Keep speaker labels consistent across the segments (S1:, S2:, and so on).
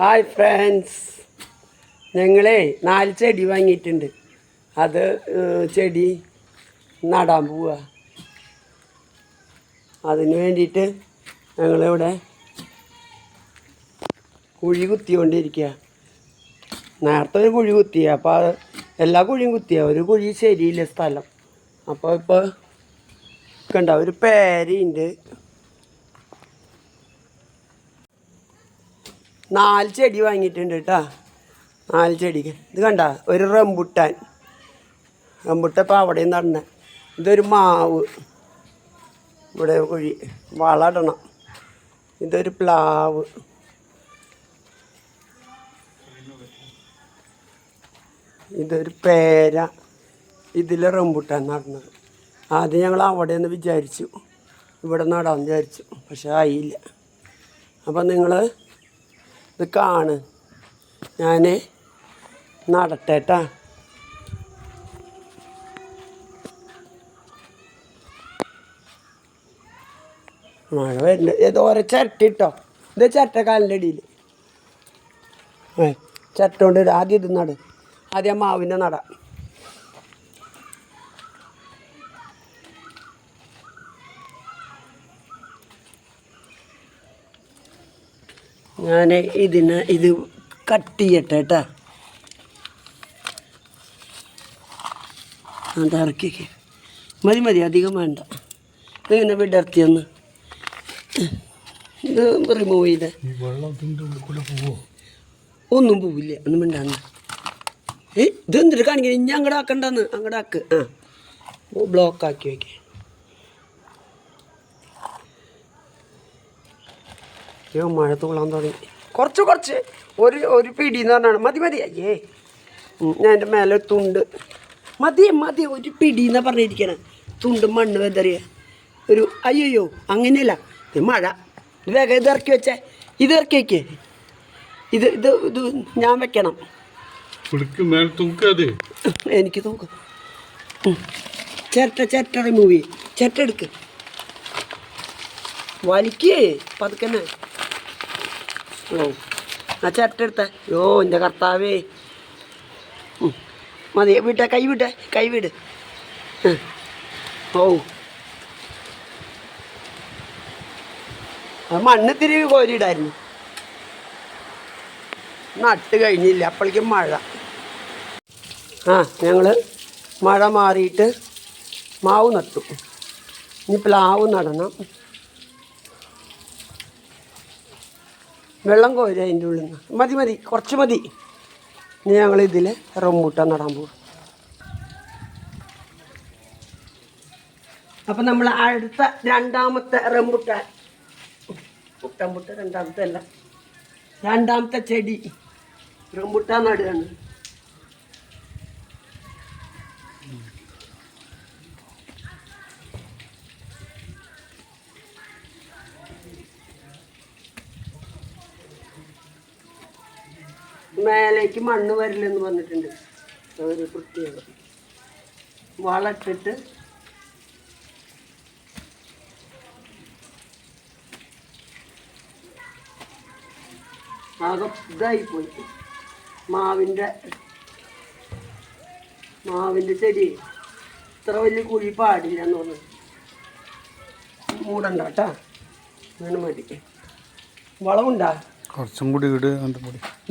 S1: Hi friends ഞങ്ങളെ നാല് ചെടി വാങ്ങിയിട്ടുണ്ട്. അത് ചെടി നടാൻ പോവുക അതിന് വേണ്ടിയിട്ട് ഞങ്ങളിവിടെ കുഴി കുത്തിക്കൊണ്ടിരിക്കുക നേരത്തെ ഒരു കുഴി കുത്തിയ അപ്പോൾ എല്ലാ കുഴിയും കുത്തിയ. ഒരു കുഴി ശരിയില്ല സ്ഥലം. അപ്പോൾ ഇപ്പോൾ കണ്ട ഒരു പേരയുണ്ട്. നാല് ചെടി വാങ്ങിയിട്ടുണ്ട് കേട്ടോ. നാല് ചെടിക്ക്. ഇത് കണ്ട? ഒരു റംബുട്ടാൻ. റംബുട്ട ഇപ്പോൾ അവിടെ നടണ ഇതൊരു മാവ്. ഇവിടെ കുഴി. വളടണം ഇതൊരു പ്ലാവ്. ഇതൊരു പേര. ഇതിൽ റംബുട്ടാൻ നടന്നത്. ആദ്യം ഞങ്ങൾ അവിടെ നിന്ന് വിചാരിച്ചു. ഇവിടെ നടാൻ വിചാരിച്ചു. പക്ഷെ ആയില്ല. അപ്പം നിങ്ങൾ ഇത് കാണ്. ഞാൻ നടട്ടേട്ടാ മഴ വരുന്നുണ്ട് ഏതോ ഓരോ ചിരട്ട ഇട്ടോ ഇത് ചിരട്ട കാലിന്റെ അടിയിൽ ചിരട്ട കൊണ്ട് ആദ്യം ഇത് നട്. ആദ്യം മാവിന്റെ നട. ഞാൻ ഇതിനെ ഇത് കട്ട് ചെയ്യട്ടെ കേട്ടാ. അത് ഇറക്കിക്ക്. മതി മതി അധികം വേണ്ട. ഇതിങ്ങനെ വിടർത്തിയൊന്ന് ഇത് റിമൂവ് ചെയ്തേ. ഒന്നും പോവില്ല ഒന്നും മിണ്ടാന്ന് ഏ ഇത് എന്തിട്ട് കാണിക്കുന്നത് ഇനി അങ്ങോട്ട് ആക്കണ്ടെന്ന്. അങ്ങോട്ട് ആക്ക്. ആ ബ്ലോക്ക് ആക്കി വയ്ക്കേ അയ്യോ മഴ തുള്ളാൻ തുടങ്ങി. കുറച്ച് കുറച്ച്. ഒരു ഒരു പിടി എന്ന് പറഞ്ഞാണ്. മതി മതി. അയ്യേ. ഞാൻ എന്റെ മേലെ തുണ്ട്. മതി മതി. ഒരു പിടി എന്നാ പറഞ്ഞിരിക്കണേ. തുണ്ട് മണ്ണ് വെതറിയ. ഒരു അയ്യോ അങ്ങനെയല്ല. മഴ. വേഗം ഇത് ഇറക്കി വെച്ചേ. ഇത് ഇറക്കി വയ്ക്കേ ഇത് ഇത് ഇത് ഞാൻ വെക്കണം. എനിക്ക് തൂക്കാം. ചിരട്ട ചിരട്ട റിമൂവ് ചെയ്യും. ചിരട്ട എടുക്ക്. വലിക്കേ. പതുക്കന്നെ. ഓ ആ ചിരട്ടെടുത്ത യോ എന്റെ കർത്താവേ. മതി വിട്ടെ കൈ വിട്ടെ കൈ വിട്. ഓ. മണ്ണത്തിരി മണ്ണ് തിരിവ് കോരിയിടായിരുന്നു. നട്ട് കഴിഞ്ഞില്ല അപ്പോഴേക്കും മഴ. ആ ഞങ്ങൾ മഴ മാറിയിട്ട് മാവ് നട്ടു. ഇനി പ്ലാവ് നടണം. വെള്ളം കോരുക അതിന്റെ ഉള്ളിൽ നിന്ന് മതി മതി കുറച്ച് മതി. ഇനി ഞങ്ങൾ ഇതിൽ റംബൂട്ടാൻ നടാൻ പോകും അപ്പം നമ്മൾ അടുത്ത രണ്ടാമത്തെ റംബുട്ടാൻ. പുട്ടമ്പുട്ട രണ്ടാമത്തെ അല്ല. രണ്ടാമത്തെ ചെടി. റംബുട്ടാൻ നടുകയാണ്. മേലേക്ക് മണ്ണ് വരില്ലെന്ന് പറഞ്ഞിട്ടുണ്ട്. ഒരു പ്രത്യേകത. വളട്ടിട്ട് ആകെ പോയി. മാവിന്റെ മാവിന്റെ ചെടി. ഇത്ര വലിയ കുഴി പാടില്ല എന്ന് പറഞ്ഞു. മൂടണ്ട കേട്ടോ. അങ്ങനെ മതി. വളമുണ്ടാ
S2: കുറച്ചും കൂടി ഇട്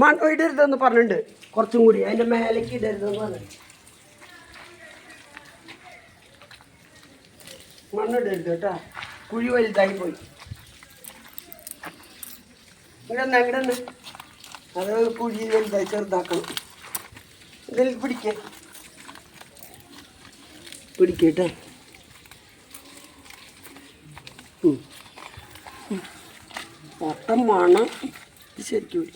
S1: മണ്ണ് ഇടരുതെന്ന് പറഞ്ഞിട്ടുണ്ട്. കുറച്ചും കൂടി. അതിന്റെ മേലേക്ക് ഇടരുതെന്ന് പറഞ്ഞു മണ്ണ് ഇടരുത് കേട്ടാ. കുഴി വലുതായി പോയി. ഇങ്ങടെ ഇങ്ങടെ അത് കുഴി വലുതായി ചെറുതാക്കണം. ഇതിൽ പിടിക്ക. പിടിക്കട്ടെ മൊത്തം മണം ശരിക്കും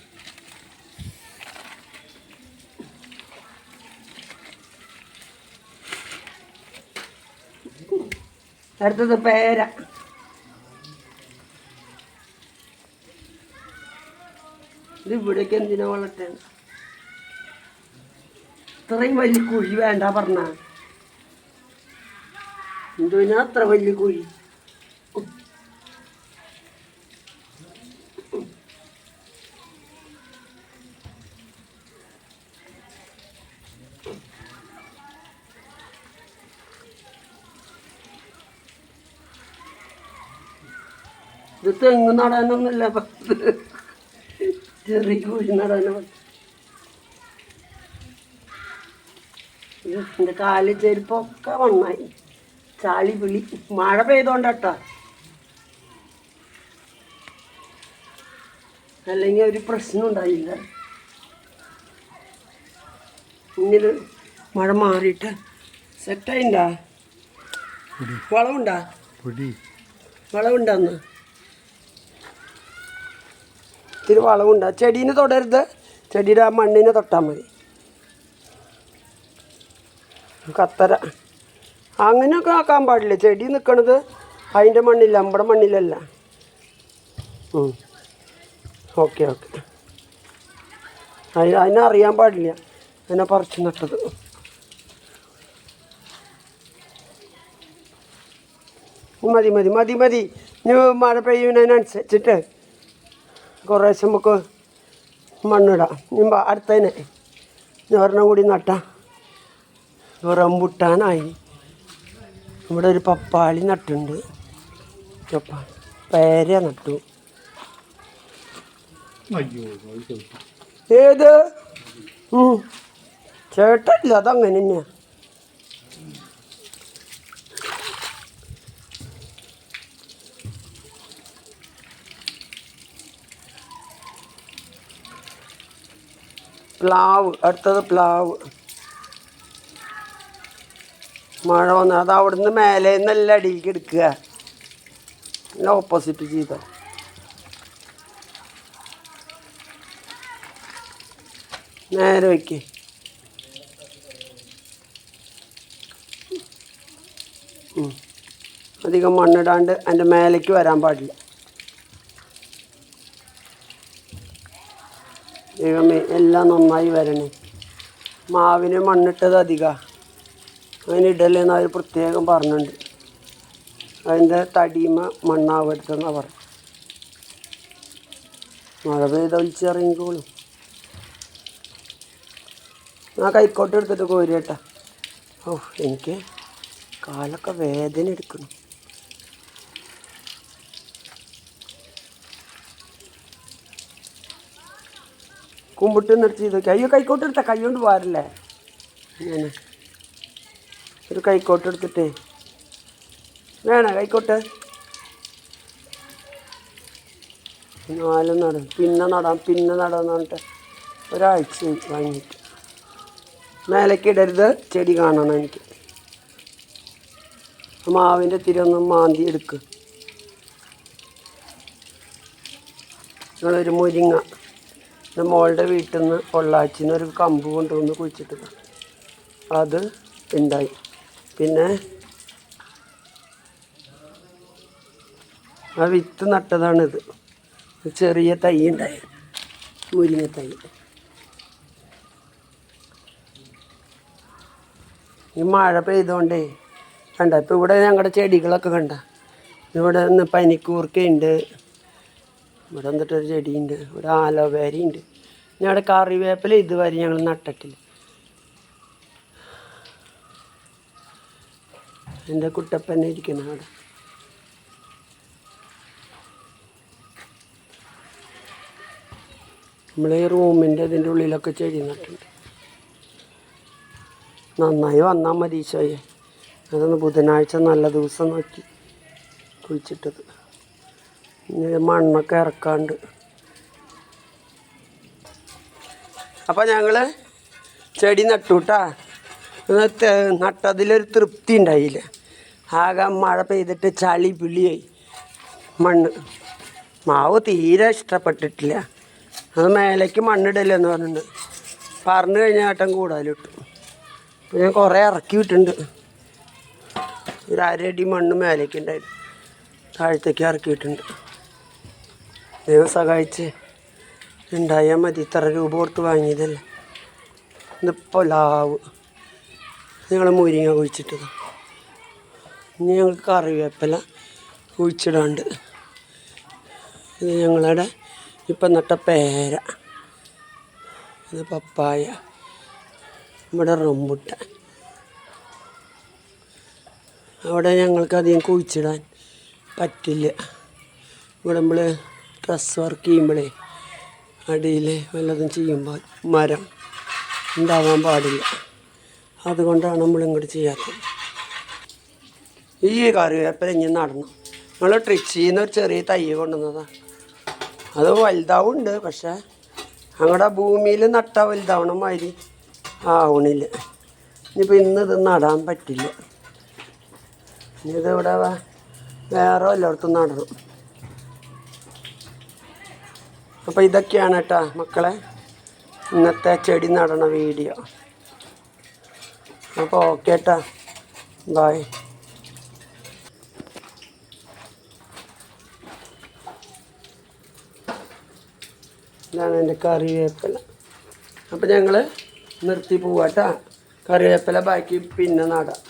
S1: അടുത്തത് പേര. ഇത് ഇവിടേക്ക് എന്തിനാ വളട്ടെ ഇത്രയും വലിയ കുഴി വേണ്ട പറഞ്ഞ. എന്തിനാ അത്ര വലിയ കുഴി? തെങ്ങ് നടാനൊന്നുമില്ല ചെറിയ കുഴി നടാനോ. എന്റെ കാൽ ചെരുപ്പൊക്കെ വണ്ണായി. ചാളി വിളി. മഴ പെയ്തോണ്ടട്ടാ. അല്ലെങ്കിൽ ഒരു പ്രശ്നം ഉണ്ടായില്ല. ഇങ്ങനെ മഴ മാറിയിട്ട് സെറ്റായിണ്ടാ വളവുണ്ടാ?
S2: പൊടി.
S1: ഇത്തിരി ആ ചെടീനെ തൊടരുത്. ചെടിയുടെ ആ മണ്ണിനെ തൊട്ടാൽ മതി. കത്തര. അങ്ങനെയൊക്കെ ആക്കാൻ പാടില്ല? ചെടി നിൽക്കണത് അതിന്റെ മണ്ണില്ല നമ്മുടെ മണ്ണിലല്ല. Okay okay. അതിനെ അറിയാൻ പാടില്ല. അതിനെ പറിച്ചു നട്ടത്. മതി മതി മതി മതി. ഇനി മഴ പെയ്യുന്നതിനനുസരിച്ചിട്ട് കുറേശ്ശെ നമുക്ക് മണ്ണിടാം. ഇനി അടുത്തതിനെ ഒരെണ്ണം കൂടി നട്ടാം. റംബുട്ടാനായി. ഇവിടെ ഒരു പപ്പാളി നട്ടുണ്ട്. പപ്പ പേര നട്ടു. ഏത്. ചേട്ടല്ല അതങ്ങനെ തന്നെയാ. പ്ലാവ് അടുത്തത് പ്ലാവ്. മഴ വന്നു അത് അവിടുന്ന് മേലെ നല്ല അടിയിലേക്ക് എടുക്കുക. നല്ല ഓപ്പോസിറ്റ് ചെയ്ത. നേരെ വയ്ക്ക്. അധികം മണ്ണിടാണ്ട് അതിന്റെ മേലേക്ക് വരാൻ പാടില്ല. ദൈവമേ എല്ലാം നന്നായി വരണേ. മാവിന് മണ്ണിട്ടത് അധികം. അതിനിടലെന്ന് അവർ പ്രത്യേകം പറഞ്ഞിട്ടുണ്ട്. അതിന്റെ തടിമ മണ്ണാവരുതെന്നാണ് പറഞ്ഞു മഴ പെയ്ത ഒലിച്ചിറങ്ങിക്കോളും ആ കൈക്കോട്ട് എടുത്തിട്ട് കോരി കേട്ടാ. ഓ എനിക്ക് കാലൊക്കെ വേദന എടുക്കുന്നു. കുമ്പിട്ട് നിർത്തി നോക്കി അയ്യോ കൈക്കോട്ട് എടുത്ത കൈ കൊണ്ട് പോരല്ലേ അങ്ങനെ ഒരു കൈക്കോട്ട് എടുത്തിട്ടേ. വേണോ കൈക്കോട്ട്? നാലും നടും. പിന്നെ നടാം പിന്നെ നടാന്ന് പറഞ്ഞിട്ട് ഒരാഴ്ച വാങ്ങിയിട്ട് മേലേക്ക് ഇടരുത് ചെടി കാണണം എനിക്ക്. മാവിന്റെ തിരൊന്ന് മാന്തി എടുക്ക്. നിങ്ങളൊരു മുരിങ്ങ. ഇത് മോളുടെ വീട്ടിൽ നിന്ന് പൊള്ളാച്ചിന് ഒരു കമ്പ് കൊണ്ടുവന്ന് കുഴിച്ചിട്ടത്. അത് ഉണ്ടായി പിന്നെ ആ വിത്ത് നട്ടതാണിത്. ചെറിയ തൈ ഉണ്ടായി മുരിങ്ങ തൈ. ഈ മഴ പെയ്തോണ്ടേ കണ്ട ഇപ്പം ഇവിടെ ഞങ്ങളുടെ ചെടികളൊക്കെ കണ്ട. ഇവിടെ നിന്ന് പനിക്കൂർക്കയുണ്ട് ഇവിടെ എന്നിട്ടൊരു ചെടിയുണ്ട് ഇവിടെ ആലോവേരയുണ്ട് ഞങ്ങളുടെ കറിവേപ്പില ഇതുവരെ ഞങ്ങൾ നട്ടിട്ടില്ല. എന്റെ കുട്ടപ്പനെ ഇരിക്കണം അവിടെ. നമ്മൾ ഈ റൂമിന്റെ ഇതിന്റെ ഉള്ളിലൊക്കെ ചെടി നട്ടുണ്ട് നന്നായി വന്നാൽ മതി ഈശോയെ. അതൊന്ന് ബുധനാഴ്ച നല്ല ദിവസം നോക്കി കുഴിച്ചിട്ടത്. മണ്ണൊക്കെ ഇറക്കാണ്ട്. അപ്പം ഞങ്ങൾ ചെടി നട്ടുട്ടാ. നട്ടതിലൊരു തൃപ്തി ഉണ്ടായില്ല. ആകെ മഴ പെയ്തിട്ട് ചളി പിളിയായി. മണ്ണ്. മാവ് തീരെ ഇഷ്ടപ്പെട്ടിട്ടില്ല. അത് മേലേക്ക് മണ്ണിടല്ലെന്ന് പറഞ്ഞിട്ടുണ്ട് പറഞ്ഞു കഴിഞ്ഞാൽ ആട്ടം കൂടുതലിട്ടു അപ്പോൾ ഞാൻ കുറേ ഇറക്കി വിട്ടിട്ടുണ്ട്. ഒരു അരടി മണ്ണ് മേലേക്ക് ഉണ്ടായിരുന്നു താഴത്തേക്ക് ഇറക്കിയിട്ടുണ്ട് ദൈവം സഹായിച്ച് ഉണ്ടായാൽ മതി. ഇത്ര രൂപ കൊടുത്ത് വാങ്ങിയതല്ലേ. ഇതിപ്പോൾ ലാവ്. ഞങ്ങൾ മുരിങ്ങ കുഴിച്ചിട്ടത്. ഇനി ഞങ്ങൾക്ക് കറിവേപ്പില കുഴിച്ചിടാണ്ട്. ഇത് ഞങ്ങളുടെ ഇപ്പം നട്ട പേര. ഇത് പപ്പായ. ഇവിടെ റംബുട്ടാൻ അവിടെ ഞങ്ങൾക്ക് അധികം കുഴിച്ചിടാൻ പറ്റില്ല. ഇവിടെ നമ്മൾ ഡ്രസ് വർക്ക് ചെയ്യുമ്പോഴേ അടിയിൽ വല്ലതും ചെയ്യുമ്പോൾ മരം ഉണ്ടാവാൻ പാടില്ല. അതുകൊണ്ടാണ് നമ്മൾ ഇങ്ങോട്ട് ചെയ്യാത്തത്. ഈ കറിവേപ്പില നടണം നമ്മൾ ട്രിച്ചിന്ന് നിന്ന് ഒരു ചെറിയ തൈ കൊണ്ടുവന്നതാണ് അത് വലുതാവുണ്ട് പക്ഷേ അങ്ങടെ ഭൂമിയിൽ നട്ട വലുതാവണ മാതിരി ആവണില്ല. ഇനിയിപ്പോൾ ഇന്ന് ഇത് നടാൻ പറ്റില്ല. ഇനി ഇതിവിടെ വേറെ എല്ലായിടത്തും നടണം. അപ്പോൾ ഇതൊക്കെയാണ് കേട്ടോ മക്കളെ ഇന്നത്തെ ചെടി നടണ വീഡിയോ. അപ്പോൾ ഓക്കെ കേട്ടോ ബായ് ഇതാണ് എന്റെ കറിവേപ്പില. അപ്പോൾ ഞങ്ങൾ നിർത്തി പോവാട്ടോ കറിവേപ്പില ബാക്കി പിന്നെ നടാം.